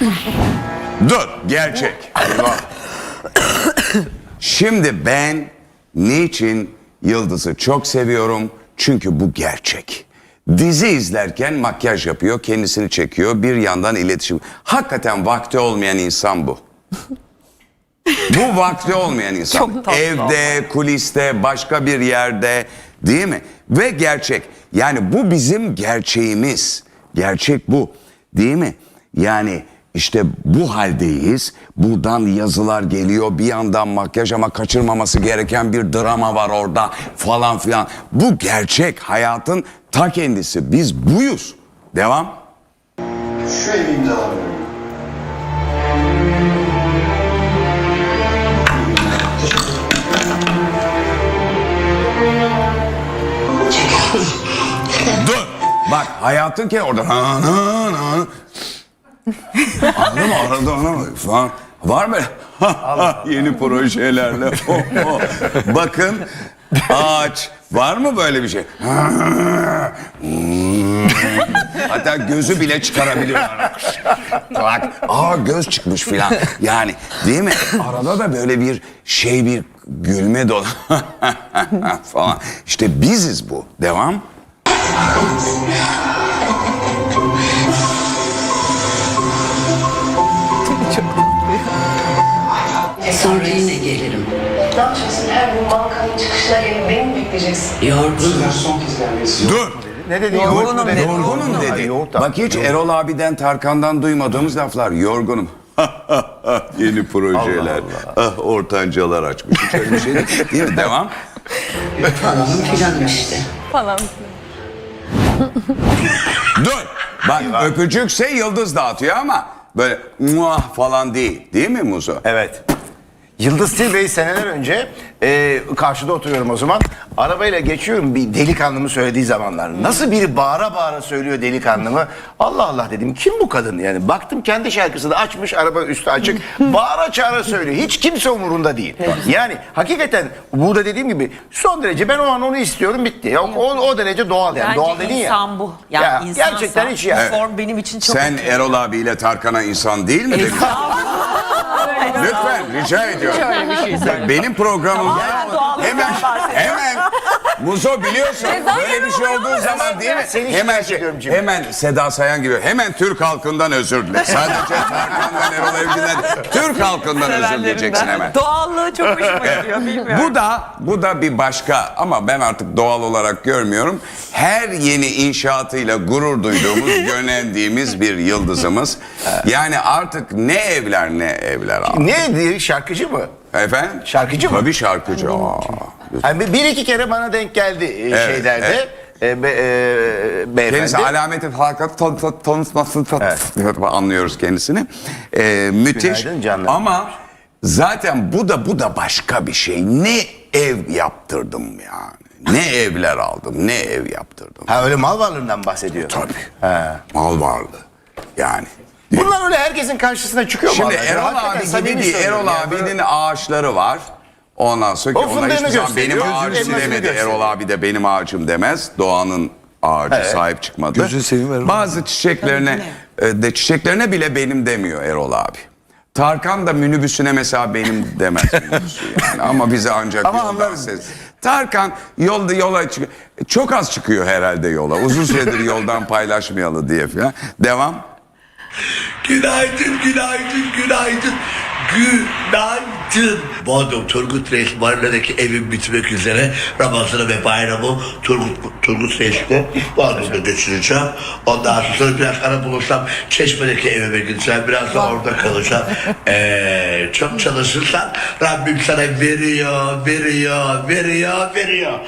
Dur gerçek. Eyvah. Şimdi ben niçin Yıldız'ı çok seviyorum? Çünkü bu gerçek. Dizi izlerken makyaj yapıyor, kendisini çekiyor, bir yandan iletişim. Hakikaten vakti olmayan insan bu. bu vakti olmayan insan. Evde, kuliste, başka bir yerde değil mi? Ve gerçek. Yani bu bizim gerçeğimiz. Gerçek bu. Değil mi? Yani işte bu haldeyiz. Buradan yazılar geliyor. Bir yandan makyaj ama kaçırmaması gereken bir drama var orada falan filan. Bu gerçek. Hayatın ta kendisi. Biz buyuz. Devam. Şu evi imzalamıyorum. Dur. Bak hayatın ki orada. Anladın mı? Arada ona falan. Var mı? Yeni projelerle. Bakın ağaç. Var mı böyle bir şey? Hatta gözü bile çıkarabiliyorlar. Bak, aa göz çıkmış filan. Yani değil mi? Arada da böyle bir şey bir gülme dolu falan. İşte biziz bu. Devam. Sonra yine gelirim. Ne yapacaksın? Her gün bankanın çıkışına gelip beni mi bekleyeceksin? Yorgunum. Dur. Ne dedi? Yoğurt mu dedi? Yorgunum dedi. yoğurt. Bak hiç Erol abiden Tarkan'dan duymadığımız laflar. Yorgunum. Yeni projeler. Ah, ortancalar açmış. Hiç öyle bir şey değil. Değil mi? Devam. Falan filan işte. falan. Dur. Bak öpücükse yıldız dağıtıyor ama böyle muah falan değil. Değil mi Muzo? Evet. Yıldız Tilbe'yi seneler önce e, karşıda oturuyorum o zaman. Arabayla geçiyorum bir delikanlımı söylediği zamanlar. Nasıl biri bağıra bağıra söylüyor delikanlımı. Allah Allah dedim kim bu kadın yani. Baktım kendi şarkısını açmış araba üstü açık. bağıra çağıra söylüyor. Hiç kimse umurunda değil. Yani hakikaten burada dediğim gibi son derece ben o an onu istiyorum bitti. Ya, o, o derece doğal yani. Bence doğal dedin ya. insan bu. Yani Ya, insansa gerçekten hiç ya. bu form benim için çok Sen Erol abiyle Tarkan'a insan değil mi? dedin? Lütfen rica ediyorum. Bak, Benim programım hemen hemen Muzo biliyorsun böyle bir şey olduğu zaman değil mi? Seni Hemen şey, hemen Seda Sayan gibi hemen Türk halkından özür dile. Sadece Tarkan'dan Erol değil, Türk halkından özür dileyeceksin hemen. Doğallığı çok hoşuma gidiyor bilmiyorum. Bu da bu da bir başka ama ben artık doğal olarak görmüyorum. Her yeni inşaatıyla gurur duyduğumuz, yönlendiğimiz bir yıldızımız. Yani artık ne evler ne evler abi. Ne diye şarkıcı mı? Efendim? Şarkıcı mı? Tabii şarkıcı. Aa. Yani bir- iki kere bana denk geldi e, Evet, şeylerde. evet. E, be, e, beyefendi. Kendisi alameti fakat tan, tan, tanıtmasını tan- anlıyoruz kendisini. Ee, müthiş. Ama zaten bu da bu da başka bir şey. Ne ev yaptırdım yani. Ne evler aldım, ne ev yaptırdım. Ha öyle mal varlığından bahsediyor. Tabii. He. Mal varlığı. Yani. Bunlar öyle herkesin karşısına çıkıyor mu? Şimdi Allah? Erol abi gibi değil. Erol abinin ağaçları var. Ondan sonra ki O onlar fındığını hiçbir zaman benim gösteriyor, ağacım elmasını demedi. gösteriyor. Erol abi de benim ağacım demez. Doğanın ağacı Evet. sahip çıkmadı. Gözünü seveyim Erol Bazı çiçeklerine e, de çiçeklerine bile benim demiyor Erol abi. Tarkan da minibüsüne mesela benim demez minibüsü yani. Ama bize ancak Ama yoldan ses. Tarkan yolda yola çıkıyor. Çok az çıkıyor herhalde yola. Uzun süredir yoldan paylaşmayalı diye falan. Devam. Günaydın, günaydın, günaydın. Günaydın. Bodrum Turgut Reis Marina'daki evim bitmek üzere. Ramazan'ı ve bayramı Turgut, Turgut Reis'te Bodrum'da geçireceğim. Ondan sonra biraz ara bulursam Çeşme'deki evime gideceğim. Biraz da orada kalacağım. Ee, çok çalışırsan Rabbim sana veriyor, veriyor, veriyor, veriyor.